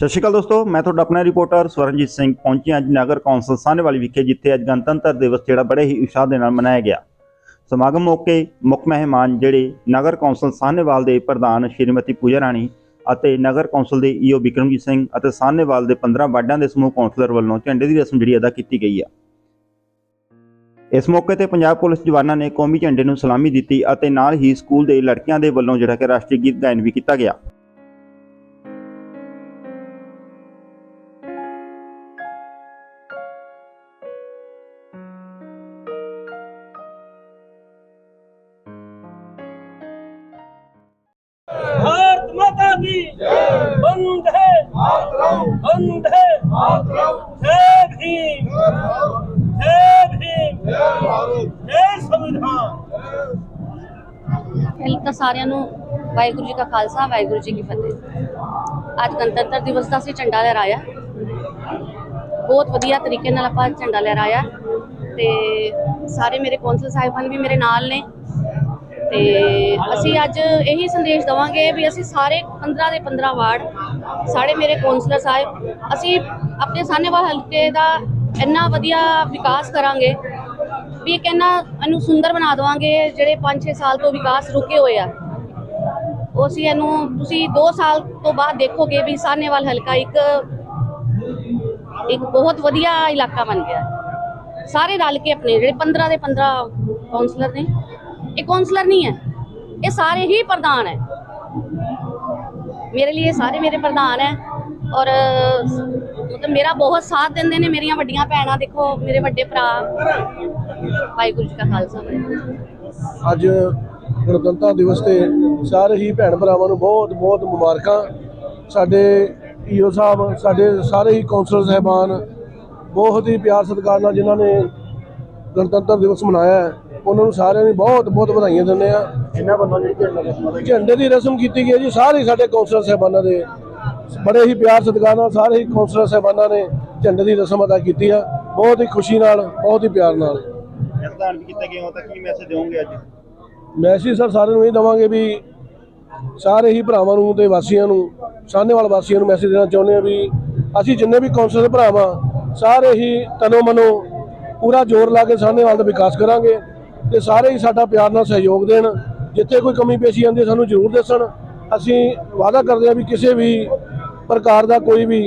ਸਤਿ ਸ਼੍ਰੀ ਅਕਾਲ ਦੋਸਤੋ, ਮੈਂ ਤੁਹਾਡਾ ਆਪਣਾ ਰਿਪੋਰਟਰ ਸਵਰਨਜੀਤ ਸਿੰਘ ਪਹੁੰਚਿਆ ਅੱਜ ਨਗਰ ਕੌਂਸਲ ਸਾਹਨੇਵਾਲੀ ਵਿਖੇ, ਜਿੱਥੇ ਅੱਜ ਗਣਤੰਤਰ ਦਿਵਸ ਜਿਹੜਾ ਬੜੇ ਹੀ ਉਤਸ਼ਾਹ ਦੇ ਨਾਲ ਮਨਾਇਆ ਗਿਆ। ਸਮਾਗਮ ਮੌਕੇ ਮੁੱਖ ਮਹਿਮਾਨ ਜਿਹੜੇ ਨਗਰ ਕੌਂਸਲ ਸਾਹਨੇਵਾਲ ਦੇ ਪ੍ਰਧਾਨ ਸ਼੍ਰੀਮਤੀ ਪੂਜਾ ਰਾਣੀ ਅਤੇ ਨਗਰ ਕੌਂਸਲ ਦੇ ਈਓ ਬਿਕਰਮਜੀਤ ਸਿੰਘ ਅਤੇ ਸਾਹਨੇਵਾਲ ਦੇ 15 ਵਾਰਡਾਂ ਦੇ ਸਮੂਹ ਕੌਂਸਲਰ ਵੱਲੋਂ ਝੰਡੇ ਦੀ ਰਸਮ ਜਿਹੜੀ ਅਦਾ ਕੀਤੀ ਗਈ ਹੈ ਇਸ ਮੌਕੇ ਤੇ ਪੰਜਾਬ ਪੁਲਿਸ ਜਵਾਨਾਂ ਨੇ ਕੌਮੀ ਝੰਡੇ ਨੂੰ ਸਲਾਮੀ ਦਿੱਤੀ ਅਤੇ ਨਾਲ ਹੀ ਸਕੂਲ ਦੇ ਲੜਕੀਆਂ ਦੇ ਵੱਲੋਂ ਜਿਹੜਾ ਕਿ ਰਾਸ਼ਟਰੀ ਗੀਤ ਗਾਇਨ ਵੀ ਕੀਤਾ ਗਿਆ। ਮਾਤਾ ਦੀ ਬੰਦੇ ਬੰਦੇ ਜੈ ਭੀਮ। ਜੈ ਭੀਮ। ਜੈ ਸੰਵਿਧਾਨ। ਪਹਿਲ ਤਾਂ ਸਾਰਿਆਂ ਨੂੰ ਵਾਹਿਗੁਰੂ ਜੀ ਦਾ ਖਾਲਸਾ, ਵਾਹਿਗੁਰੂ ਜੀ ਕੀ ਫਤਿਹ। ਅੱਜ ਗਣਤੰਤਰ ਦਿਵਸ ਦਾ ਅਸੀਂ ਝੰਡਾ ਲਹਿਰਾਇਆ। ਬਹੁਤ ਵਧੀਆ ਤਰੀਕੇ ਨਾਲ ਆਪਾਂ ਝੰਡਾ ਲਹਿਰਾਇਆ ਤੇ ਸਾਰੇ ਮੇਰੇ ਕੌਂਸਲ ਸਾਹਿਬਾਨ ਵੀ ਮੇਰੇ ਨਾਲ ਨੇ। ਤੇ ਅਸੀਂ ਅੱਜ ਇਹੀ ਸੰਦੇਸ਼ ਦਵਾਂਗੇ ਵੀ ਅਸੀਂ ਸਾਰੇ 15 ਦੇ 15 ਵਾਰਡ ਸਾਰੇ ਮੇਰੇ ਕੌਂਸਲਰ ਸਾਹਿਬ, ਅਸੀਂ ਆਪਣੇ ਸਾਹਨੇਵਾਲ ਹਲਕੇ ਦਾ ਇੰਨਾ ਵਧੀਆ ਵਿਕਾਸ ਕਰਾਂਗੇ, ਵੀ ਇੱਕ ਇੰਨਾ ਇਹਨੂੰ ਸੁੰਦਰ ਬਣਾ ਦੇਵਾਂਗੇ, ਜਿਹੜੇ 5-6 ਸਾਲ ਤੋਂ ਵਿਕਾਸ ਰੁਕੇ ਹੋਏ ਆ। ਉਹ ਅਸੀਂ ਇਹਨੂੰ, ਤੁਸੀਂ 2 ਸਾਲ ਤੋਂ ਬਾਅਦ ਦੇਖੋਗੇ ਵੀ ਸਾਹਨੇਵਾਲ ਹਲਕਾ ਇੱਕ ਇੱਕ ਬਹੁਤ ਵਧੀਆ ਇਲਾਕਾ ਬਣ ਗਿਆ। ਸਾਰੇ ਰਲ ਕੇ ਆਪਣੇ, ਜਿਹੜੇ 15 ਦੇ 15 ਕਾਉਂਸਲਰ ਨੇ ਇਹ ਕਾਉਂਸਲਰ ਨਹੀਂ ਹੈ। ਇਹ ਸਾਰੇ ਹੀ ਪ੍ਰਧਾਨ ਹੈ। ਮੇਰੇ ਲਈ ਇਹ ਸਾਰੇ ਮੇਰੇ ਪ੍ਰਧਾਨ ਹੈ। ਔਰ ਮਤਲਬ ਮੇਰਾ ਬਹੁਤ ਸਾਥ ਦਿੰਦੇ ਨੇ ਮੇਰੀਆਂ ਵੱਡੀਆਂ ਭੈਣਾਂ। ਦੇਖੋ ਮੇਰੇ ਵੱਡੇ ਭਰਾ। ਵਾਹਿਗੁਰੂ ਜੀ ਕਾ ਖਾਲਸਾ ਅੱਜ ਗਣਤੰਤਰ ਦਿਵਸ ਤੇ ਸਾਰੇ ਹੀ ਭੈਣ ਭਰਾਵਾਂ ਨੂੰ ਬਹੁਤ ਬਹੁਤ ਮੁਬਾਰਕਾਂ। ਸਾਡੇ ਈਓ ਸਾਹਿਬ ਸਾਡੇ ਸਾਰੇ ਹੀ ਕੌਂਸਲਰ ਸਾਹਿਬਾਨ ਬਹੁਤ ਹੀ ਪਿਆਰ ਸਤਿਕਾਰ ਨਾਲ ਜਿਨ੍ਹਾਂ ਨੇ ਗਣਤੰਤਰ ਦਿਵਸ ਮਨਾਇਆ ਹੈ, ਉਹਨਾਂ ਨੂੰ ਸਾਰਿਆਂ ਨੂੰ ਬਹੁਤ ਬਹੁਤ ਵਧਾਈਆਂ ਦਿੰਦੇ ਆ ਇਹਨਾਂ ਵੱਲੋਂ ਜਿਹੜੀ ਝੰਡੇ ਦੀ ਰਸਮ ਕੀਤੀ ਗਈ ਹੈ ਜੀ ਸਾਰੇ ਸਾਡੇ ਕੌਂਸਲਰ ਸਾਹਿਬਾਨਾਂ ਦੇ। ਬੜੇ ਹੀ ਪਿਆਰ ਸਤਿਕਾਰ ਨਾਲ ਸਾਰੇ ਹੀ ਕੌਂਸਲਰ ਸਾਹਿਬਾਨਾਂ ਨੇ ਝੰਡੇ ਦੀ ਰਸਮ ਅਦਾ ਕੀਤੀ ਆ। ਬਹੁਤ ਹੀ ਖੁਸ਼ੀ ਨਾਲ ਬਹੁਤ ਹੀ ਪਿਆਰ ਨਾਲ। ਪ੍ਰਧਾਨ ਵੀ ਕੀਤਾ ਗਿਆ ਤਾਂ ਕੀ ਮੈਸੇਜ ਦਿਓਗੇ ਅੱਜ? ਮੈਸੇਜ ਸਰ ਸਾਰਿਆਂ ਨੂੰ ਇਹ ਦਵਾਂਗੇ ਵੀ ਸਾਰੇ ਹੀ ਭਰਾਵਾਂ ਨੂੰ ਤੇ ਵਾਸੀਆਂ ਨੂੰ ਸਾਹਨੇਵਾਲ ਵਾਸੀਆਂ ਨੂੰ ਮੈਸੇਜ ਦੇਣਾ ਚਾਹੁੰਦੇ ਆ ਵੀ ਅਸੀਂ ਜਿੰਨੇ ਵੀ ਕੌਂਸਲ ਦੇ ਭਰਾਵਾਂ ਸਾਰੇ ਹੀ ਤਨੋ ਮਨੋ ਪੂਰਾ ਜ਼ੋਰ ਲਾ ਕੇ ਸਾਹਨੇਵਾਲ ਦਾ ਵਿਕਾਸ ਕਰਾਂਗੇ। ਤੇ ਸਾਰੇ ਹੀ ਸਾਡਾ ਪਿਆਰ ਨਾਲ ਸਹਿਯੋਗ ਦੇਣ, ਜਿੱਥੇ ਕੋਈ ਕਮੀ ਪੇਸ਼ੀ ਆਉਂਦੀ ਸਾਨੂੰ ਜ਼ਰੂਰ ਦੱਸਣ। ਅਸੀਂ ਵਾਅਦਾ ਕਰਦੇ ਹਾਂ ਵੀ ਕਿਸੇ ਵੀ ਪ੍ਰਕਾਰ ਦਾ ਕੋਈ ਵੀ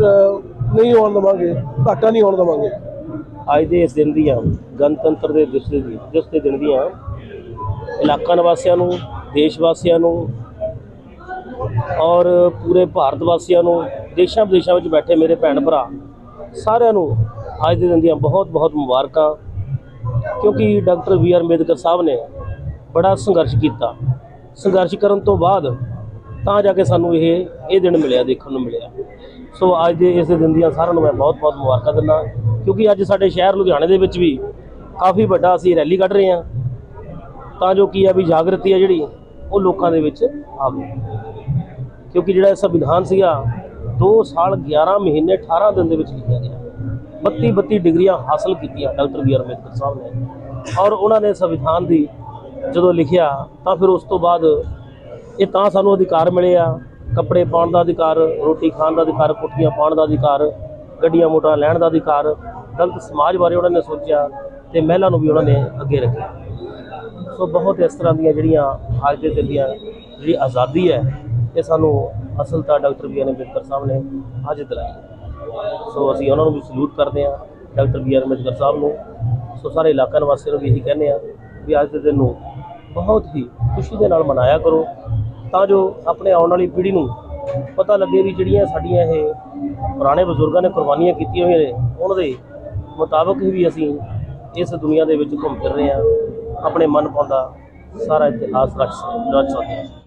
ਨਹੀਂ ਹੋਣ ਦੇਵਾਂਗੇ, ਘਾਟਾ ਨਹੀਂ ਹੋਣ ਦੇਵਾਂਗੇ। ਅੱਜ ਦੇ ਇਸ ਦਿਨ ਦੀਆਂ ਗਣਤੰਤਰ ਦੇ ਦਿਵਸ ਦੀ, ਦਿਵਸ ਦੇ ਦਿਨ ਦੀਆਂ ਇਲਾਕਾ ਨਿਵਾਸੀਆਂ ਨੂੰ, ਦੇਸ਼ ਵਾਸੀਆਂ ਨੂੰ ਔਰ ਪੂਰੇ ਭਾਰਤ ਵਾਸੀਆਂ ਨੂੰ ਦੇਸ਼ਾਂ ਵਿਦੇਸ਼ਾਂ ਵਿੱਚ ਬੈਠੇ ਮੇਰੇ ਭੈਣ ਭਰਾ, ਸਾਰਿਆਂ ਨੂੰ ਅੱਜ ਦੇ ਦਿਨ ਦੀਆਂ ਬਹੁਤ ਬਹੁਤ ਮੁਬਾਰਕਾਂ। ਕਿਉਂਕਿ doctor B R Ambedkar sahib ਨੇ ਬੜਾ ਸੰਘਰਸ਼ ਕੀਤਾ। ਸੰਘਰਸ਼ ਕਰਨ ਤੋਂ ਬਾਅਦ ਤਾਂ ਜਾ ਕੇ ਸਾਨੂੰ ਇਹ ਇਹ ਦਿਨ ਮਿਲਿਆ, ਦੇਖਣ ਨੂੰ ਮਿਲਿਆ। ਸੋ ਅੱਜ ਦੇ ਇਸ ਦਿਨ ਦੀਆਂ ਸਾਰਿਆਂ ਨੂੰ ਮੈਂ ਬਹੁਤ ਬਹੁਤ ਮੁਬਾਰਕਾਂ ਦਿੰਦਾ ਕਿਉਂਕਿ ਅੱਜ ਸਾਡੇ ਸ਼ਹਿਰ ਲੁਧਿਆਣੇ ਦੇ ਵਿੱਚ ਵੀ ਕਾਫੀ ਵੱਡਾ ਅਸੀਂ ਰੈਲੀ ਕੱਢ ਰਹੇ ਹਾਂ। ਤਾਂ ਜੋ ਕੀ ਹੈ ਵੀ ਜਾਗਰਤੀ ਹੈ ਜਿਹੜੀ, ਉਹ ਲੋਕਾਂ ਦੇ ਵਿੱਚ ਆਵੇ। ਕਿਉਂਕਿ ਜਿਹੜਾ ਇਹ ਸੰਵਿਧਾਨ ਸੀਗਾ 2 ਸਾਲ 11 ਮਹੀਨੇ 18 ਦਿਨ ਦੇ ਵਿੱਚ ਲਿਖਿਆ ਗਿਆ। 32 32 ਡਿਗਰੀਆਂ ਹਾਸਲ ਕੀਤੀਆਂ doctor B R Ambedkar sahib ਨੇ। ਔਰ ਉਹਨਾਂ ਨੇ ਸੰਵਿਧਾਨ ਦੀ ਜਦੋਂ ਲਿਖਿਆ ਤਾਂ ਫਿਰ ਉਸ ਤੋਂ ਬਾਅਦ ਇਹ ਤਾਂ ਸਾਨੂੰ ਅਧਿਕਾਰ ਮਿਲੇ ਆ। ਕੱਪੜੇ ਪਾਉਣ ਦਾ ਅਧਿਕਾਰ, ਰੋਟੀ ਖਾਣ ਦਾ ਅਧਿਕਾਰ, ਕੋਠੀਆਂ ਪਾਉਣ ਦਾ ਅਧਿਕਾਰ, ਗੱਡੀਆਂ ਮੋਟਰਾਂ ਲੈਣ ਦਾ ਅਧਿਕਾਰ, ਗਲਤ ਸਮਾਜ ਬਾਰੇ ਉਹਨਾਂ ਨੇ ਸੋਚਿਆ ਤੇ ਮਹਿਲਾ ਨੂੰ ਵੀ ਉਹਨਾਂ ਨੇ ਅੱਗੇ ਰੱਖਿਆ। ਸੋ ਬਹੁਤ ਇਸ ਤਰ੍ਹਾਂ ਦੀਆਂ ਜਿਹੜੀਆਂ ਅੱਜ ਦੇ ਦਿਨ ਦੀਆਂ ਜਿਹੜੀ ਆਜ਼ਾਦੀ ਹੈ, ਇਹ ਸਾਨੂੰ ਅਸਲ ਤਾਂ doctor B R Ambedkar sahib ਨੇ ਅੱਜ ਦਿਲਾਈ। ਸੋ ਅਸੀਂ ਉਹਨਾਂ ਨੂੰ ਵੀ ਸਲੂਟ ਕਰਦੇ ਹਾਂ, doctor B R Ambedkar sahib ਨੂੰ। ਸੋ ਸਾਰੇ ਇਲਾਕਾ ਨਿਵਾਸੀਆਂ ਨੂੰ ਵੀ ਇਹੀ ਕਹਿੰਦੇ ਆ ਵੀ ਅੱਜ ਦੇ ਦਿਨ ਨੂੰ ਬਹੁਤ ਹੀ ਖੁਸ਼ੀ ਦੇ ਨਾਲ ਮਨਾਇਆ ਕਰੋ, ਤਾਂ ਜੋ ਆਪਣੇ ਆਉਣ ਵਾਲੀ ਪੀੜ੍ਹੀ ਨੂੰ ਪਤਾ ਲੱਗੇ ਵੀ ਜਿਹੜੀਆਂ ਸਾਡੀਆਂ ਇਹ ਪੁਰਾਣੇ ਬਜ਼ੁਰਗਾਂ ਨੇ ਕੁਰਬਾਨੀਆਂ ਕੀਤੀਆਂ ਹੋਈਆਂ ਨੇ, ਉਹਨਾਂ ਦੇ ਮੁਤਾਬਕ ਹੀ ਵੀ ਅਸੀਂ ਇਸ ਦੁਨੀਆ ਦੇ ਵਿੱਚ ਘੁੰਮ ਫਿਰ ਰਹੇ ਹਾਂ। ਆਪਣੇ ਮਨ ਪਾਉਂਦਾ ਸਾਰਾ ਇਤਿਹਾਸ ਰਚ ਰਚ ਸਕਦੇ ਹਾਂ।